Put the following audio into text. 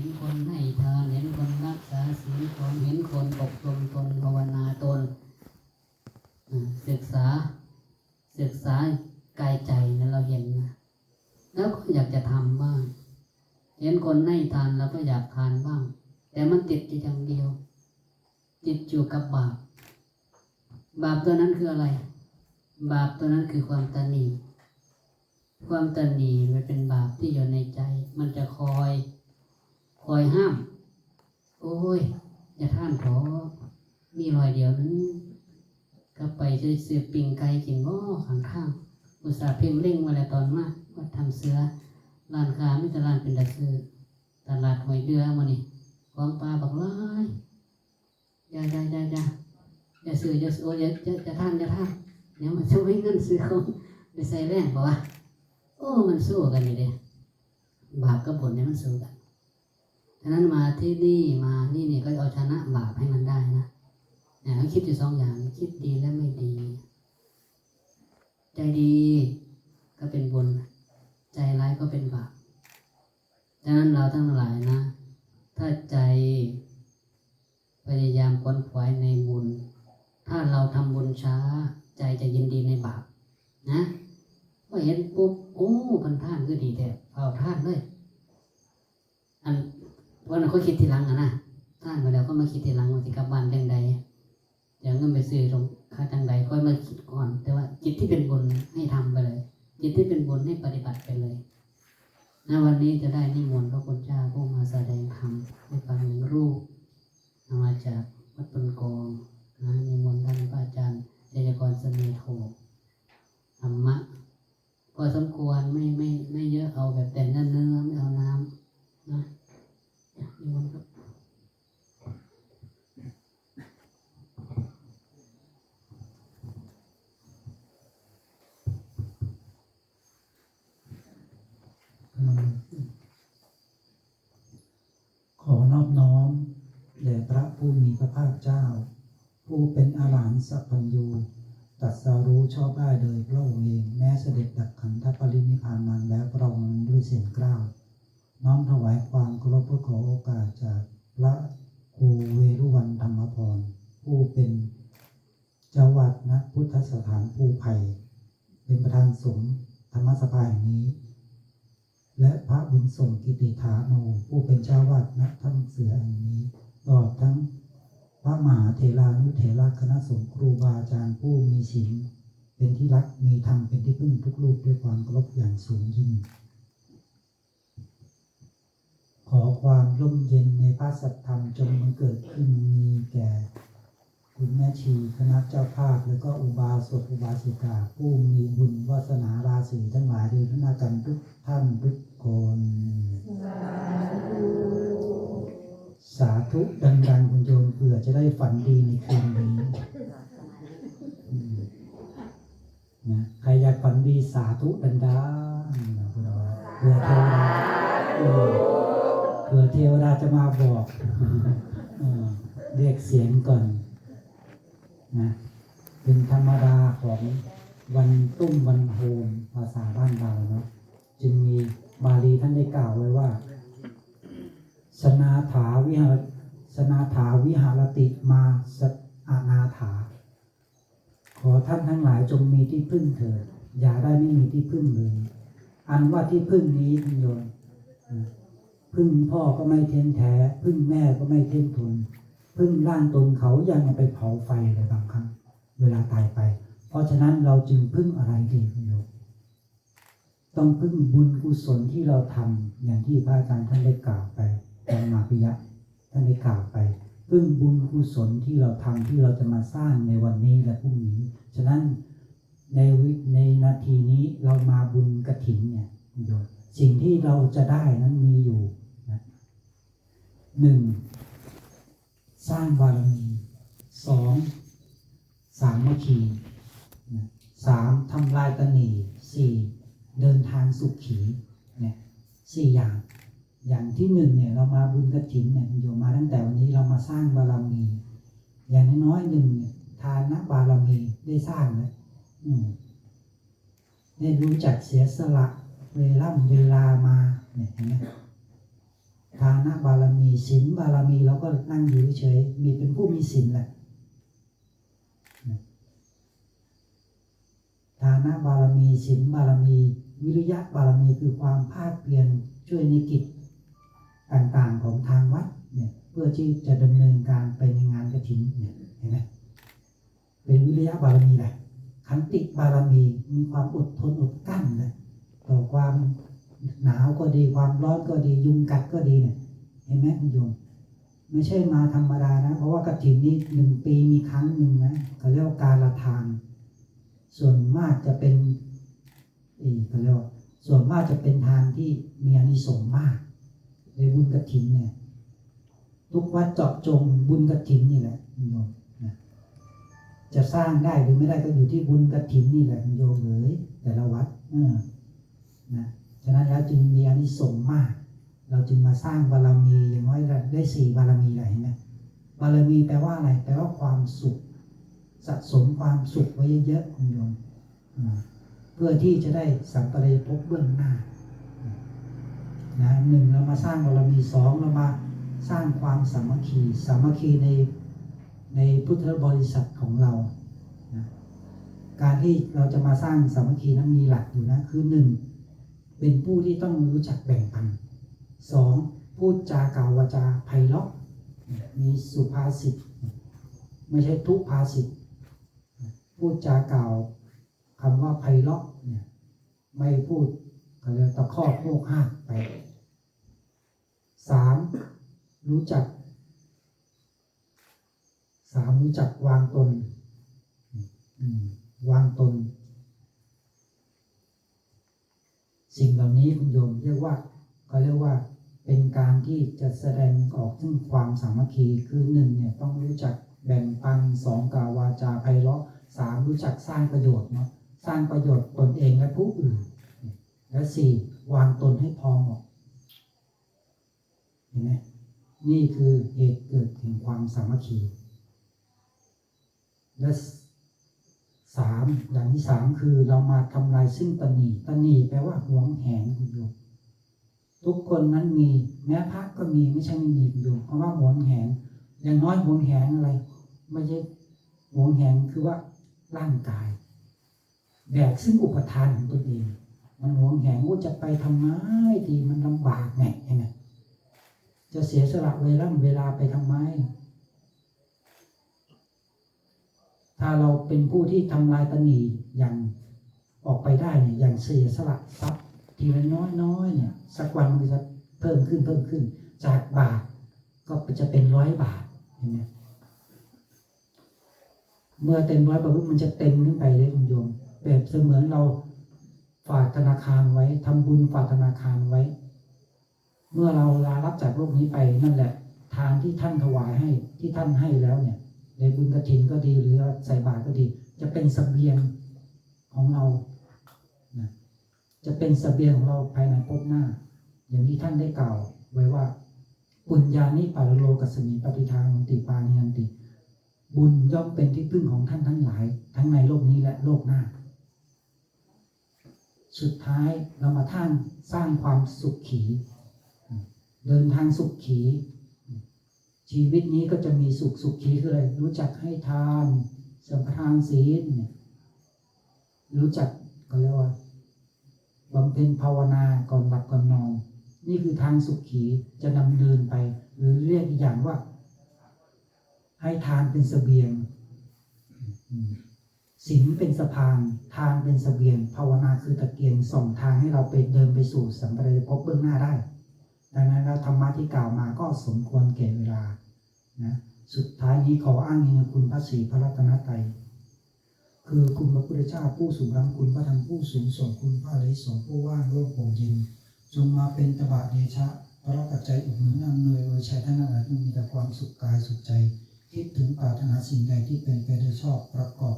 ห็นคนให้ทาน เห็นคนรักษาศีลคนเห็นคนอบรมตนภาวนาตนอ่าศึกษาศึกษากายใจนะเราเห็นนะแล้วก็อยากจะทำบ้าง เห็นคนให้ทานเราก็อยากทานบ้าง แต่มันติดอยู่อย่างเดียว ติดอยู่กับบาป บาปตัวนั้นคืออะไร บาปตัวนั้นคือความตนีความตนีมันเป็นบาปที่อยู่ในใจ มันจะคอย คอยห้าม โอ้ย อย่าท่านขอมีรอยเดียวนั้นก็ไปจะเสือปิงไก่กินง้อข้างข้างอุตส่าห์เพ่งเร่งมาแล้วตอนมาว่าทำเสือร้านค้าไม่ต่ร้านเป็นดัซื้อตลาดหอยเดือมานี่ของปลาบักร้ายอย่าอย่าอย่าอย่าอย่าซื้ออย่าโอ้ยอย่าอย่าอย่าท่านอย่าท่านเดี๋ยวมันจะไม่เงินซื้อเขาไปใส่แรงบอกว่าโอ้มันสู้กันนี่เด้บาปกับผลเนี่ยมันสู้กัน ฉะนั้นมาที่นี่มานี่เนี่ยก็เอาชนะบาปให้มันได้นะเนี่ยคิดอยู่สองอย่างคิดดีและไม่ดี ใจดีก็เป็นบุญใจร้ายก็เป็นบาป ฉะนั้นเราทั้งหลายนะ ถ้าใจ พยายามค้นขวายในบุญ ถ้าเราทำบุญช้า ใจจะยินดีในบาป นะพอเห็นปุ๊บ โอ้พันท่านก็ดีแต่เอาท่านเลย อัน วันนั้นเขาคิดทีหลังอะนะท่านมาแล้วก็มาคิดทีหลังว่าสิกลับบ้านเรื่องใดเดี๋ยวเงินไปซื้อตรงค่าทางใดค่อยมาคิดก่อน แต่ว่าจิตที่เป็นบุญให้ทำไปเลย จิตที่เป็นบุญให้ปฏิบัติไปเลยนวันนี้จะได้นิมนต์พระคุณเจ้าผู้มาแสดงธรรมให้ฟังหนึ่งรูปมาจากวัดปนกองนะนิมนต์ท่านพระอาจารย์เจริญกรเสน่ห์โทธรรมะพอสมควรไม่ไม่ไม่เยอะเอาแบบแต่เนื้อเนื้อไม่เอาน้ำนะ ขอนอบน้อมแด่พระผู้มีพระภาคเจ้า ผู้เป็นอรหันต์สัพพัญญูตัดสรู้ชอบได้โดยพระองค์เอง แม้เสด็จดับขันธปรินิพานมาแล้วพระองค์ด้วยเสียงกล้าว น้อมถวายความเคารพเพื่อขอโอกาสจากพระครูเวรุวันธรรมพรผู้เป็นเจ้าวัดณพุทธสถานภูไผ่เป็นประธานสงฆ์ธรรมสภาแห่งนี้ และพระบุญส่งกิติฐาโนผู้เป็นเจ้าวาดณถ้ำเสือแห่งนี้ตลอดทั้งพระมหาเถรานุเถระคณะสงฆ์ครูบาอาจารย์ผู้มีศีลเป็นที่รักมีธรรมเป็นที่พึ่งทุกรูปด้วยความเคารพอย่างสูงยิ่ง ขอความร่มเย็นในพระสัทธรรมจงบังเกิดขึ้นมีแก่คุณแม่ชีคณะเจ้าภาพ แล้วก็อุบาสกอุบาสิกา ผู้มีบุญวาสนาราศีทั้งหลายโดยพนากันทุกท่านทุกคน สาธุดังๆคุณโยมเผื่อจะได้ฝันดีในคืนนี้นะใครอยากฝันดีสาธุดังๆนะคุณว่าเผื่อเทวดาเออ เผื่อเทวดาจะมาบอกเออเรียกเสียงก่อนนะเป็นธรรมดาของวันตุ้มวันโฮมภาษาบ้านเราเนาะจึงมีบาลีท่านได้กล่าวไว้ว่าสนาถาวิหารสนาถาวิหารติมาสอานาถา ขอท่านทั้งหลายจงมีที่พึ่งเถิดอย่าได้ไม่มีที่พึ่งเลย อันว่าที่พึ่งนี้คุณโยมนะ พึ่งพ่อก็ไม่เท้นแท้พึ่งแม่ก็ไม่เท้นทนพึ่งร่างตนเขายังไปเผาไฟเลยบางครั้ง เวลาตายไป เพราะฉะนั้นเราจึงพึ่งอะไรดีคุณโยมต้องพึ่งบุญกุศลที่เราทำอย่างที่พระอาจารย์ท่านได้กล่าวไปตอนมาพิยะท่านได้กล่าวไป พึ่งบุญกุศลที่เราทำที่เราจะมาสร้างในวันนี้และพรุ่งนี้ ฉะนั้นในวิในนาทีนี้เรามาบุญกระถินเนี่ยโยมสิ่งที่เราจะได้นั้นมีอยู่ หนึ่งสร้างบารมีสองสามมัคคีสามทำลายตนีสี่เดินทางสุขขีเนี่ยสี่อย่างอย่างที่หนึ่งเนี่ยเรามาบุญกระถินเนี่ยโยมมาตั้งแต่วันนี้เรามาสร้างบารมี อย่างน้อยๆหนึ่งเนี่ยทานบารมีได้สร้างแล้วอืมได้รู้จักเสียสละเวล่ำเวลามาเนี่ยเห็นไหม ทานะบารมีศีลบารมีเราก็นั่งอยู่เฉยมีเป็นผู้มีศีลแหละทานะบารมีศีลบารมี วิริยะบารมีคือความภาคเพียรช่วยในกิจต่างๆของทางวัดเนี่ยเพื่อที่จะดำเนินการไปในงานกระถิ่นเนี่ยเห็นไหมเป็นวิริยะบารมีแหละขันติบารมีมีความอดทนอดกลั้นเลยต่อความ หนาวก็ดีความร้อนก็ดี ยุงกัดก็ดีเนี่ยเห็นไหมคุณโยมไม่ใช่มาธรรมดานะ เพราะว่ากระถินนี่หนึ่งปีมีครั้งหนึ่งนะเขาเรียกว่าการละทานส่วนมากจะเป็นเอ่อเขาเรียกว่าส่วนมากจะเป็นทางที่มีอนิสงส์มากในบุญกระถินเนี่ย ทุกวัดเจาะจงบุญกระถินนี่แหละคุณโยมนะจะสร้างได้หรือไม่ได้ก็อยู่ที่บุญกระถินนี่แหละคุณโยมเลยแต่ละวัดเออนะ ฉะนั้นแล้วจึงมีอานิสงส์มาก เราจึงมาสร้างบารมีอย่างน้อยได้สี่บารมีแหละเห็นไหมบารมีแปลว่าอะไรแปลว่าความสุข สะสมความสุขไว้เยอะๆคุณโยมเพื่อที่จะได้สัมปรายภพเบื้องหน้านะหนึ่งเรามาสร้างบารมีสองเรามาสร้างความสามัคคีสามัคคีในในพุทธบริษัทของเรานะการที่เราจะมาสร้างสามัคคีนั้นมีหลักอยู่นะคือหนึ่ง เป็นผู้ที่ต้องรู้จักแบ่งปันสองพูดจากล่าววาจาไพเราะมีสุภาษิตไม่ใช่ทุภาษิตพูดจากล่าวคำว่าไพเราะเนี่ยไม่พูดเขาเรียกตะคอกโมกห้าไปสามรู้จักสามรู้จักวางตนวางตน สิ่งเหล่านี้คุณโยมเรียกว่าเขาเรียกว่าเป็นการที่จะแสดงออกถึงความสามัคคีคือหนึ่งเนี่ยต้องรู้จักแบ่งปันสองกาววาจาไพเราะสามรู้จักสร้างประโยชน์เนาะสร้างประโยชน์ตนเองและผู้อื่น และสี่วางตนให้พอเหมาะเห็นไหมนี่คือเหตุเกิดแห่งความสามัคคีและ สามอย่างที่สามคือเรามาทำลายซึ่งตนีตนีแปลว่าหวงแหนคุณโยมทุกคนนั้นมีแม้พระก็มีไม่ใช่ไม่มีคุณโยมเพราะว่าหวงแหน อย่างน้อยหวงแหนอะไร ไม่ใช่หวงแหนคือว่าร่างกายแบกซึ่งอุปทานของตัวเองมันหวงแหนว่าจะไปทำไมดีมันลำบากไงใช่ไหมจะเสียสละเวลาเวลาไปทำไม ถ้าเราเป็นผู้ที่ทำลายตนีอย่างออกไปได้เนี่ยอย่างเสียสละทรัพย์ทีละน้อยน้อยๆเนี่ยสักวันมันจะเพิ่มขึ้นเพิ่มขึ้น จากบาทก็จะเป็นร้อยบาทเห็นไหมเมื่อเต็มร้อยบาทมันจะเต็มขึ้นไปเลยคุณโยมเปรียบเสมือนเราฝากธนาคารไว้ทำบุญฝากธนาคารไว้ เมื่อเราลารับจากโลกนี้ไปนั่นแหละ ทานที่ท่านถวายให้ที่ท่านให้แล้วเนี่ย ในบุญกระถินก็ดีหรือใส่บาตรก็ดี จะเป็นเสบียงของเรานะจะเป็นเสบียงของเราภายในภพหน้า อย่างที่ท่านได้กล่าวไว้ว่าปุญญานิปาโลกัสมิปฏิทางติปานิยันติ บุญย่อมเป็นที่พึ่งของท่านทั้งหลาย ทั้งในโลกนี้และโลกหน้า สุดท้ายเรามาท่านสร้างความสุขขี เดินทางสุขขี ชีวิตนี้ก็จะมีสุขสุขขีคืออะไรรู้จักให้ทานสัมปทานศีลเนี่ยรู้จักก็เรียกว่าบำเพ็ญภาวนาก่อนหลับก่อนนอน นี่คือทางสุขขีจะนำเดินไป หรือเรียกอีกอย่างว่า ให้ทานเป็นเสบียงศีลเป็นสะพานทานเป็นเสบียง ภาวนาคือตะเกียงส่องทางให้เราไปเดินไปสู่สัมปรายภพเบื้องหน้าได้ ดังนั้นแล้วธรรมะที่กล่าวมาก็สมควรแก่เวลานะสุดท้ายนี้ขออ้างอิงคุณพระศรีพระรัตนตรัยคือคุณพระพุทธเจ้าผู้สูงรังคุณพระธรรมผู้สูงส่งคุณพระอริยสงฆ์ผู้ว่างโลกโปร่งเย็นจงมาเป็นตบะเดชะพระปัจจัยอุดหนุนอำนวยโดยชัยท่านทั้งหลายมีแต่ความสุขกายสุขใจ คิดถึงปรารถนาสิ่งใดที่เป็นไปโดยชอบประกอบ